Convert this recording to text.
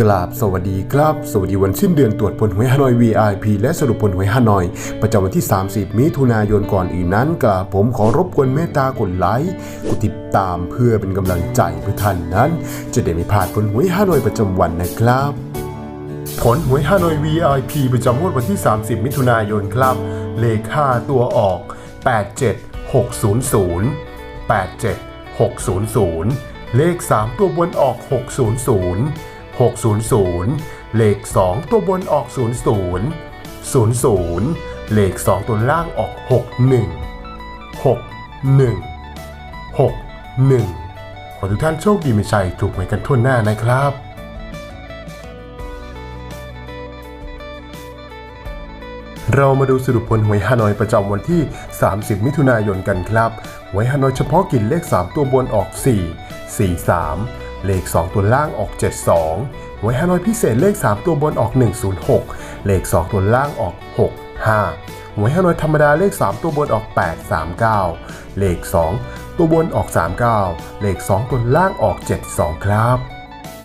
กราบสวัสดีครับ สวัสดีวันสิ้นเดือนตรวจผลหวยฮานอย VIP และสรุปผลหวยฮานอย ประจำวันที่ 30 มิถุนายนก่อนอื่นนั้นกราบผมขอรบกวนเมตตากดไลค์กดติดตามเพื่อเป็นกำลังใจเพื่อท่านนั้น จะได้ไม่พลาดผลหวยฮานอยประจำวันนะครับ ผลหวยฮานอย VIP ประจำงวดวันที่ 30 มิถุนายนครับ เลข 5 ตัวออก 87600 87600 เลข 3 ตัวบนออก 600 600 เลข 2 ตัวบนออก 00 00 เลข 2 ตัวล่างออก 61 61 61 ขอทุกท่านโชคดีมีชัยถูกหวยกันทั่วหน้านะครับเรามาดูสรุปผลหวยฮานอยประจำวันที่ 30 มิถุนายนกันครับ หวยฮานอยเฉพาะกิจเลข 3 ตัวบนออก 4 4 3 เลข 2 ตัวล่างออก 72 หวยฮานอยพิเศษเลข 3 ตัวบนออก 106 เลข 2 ตัวล่างออก 6 5 หวยฮานอยธรรมดาเลข 3 ตัวบนออก 8 3 9 เลข 2 ตัวบนออก 39 เลข 2 ตัวล่างออก 72 ครับ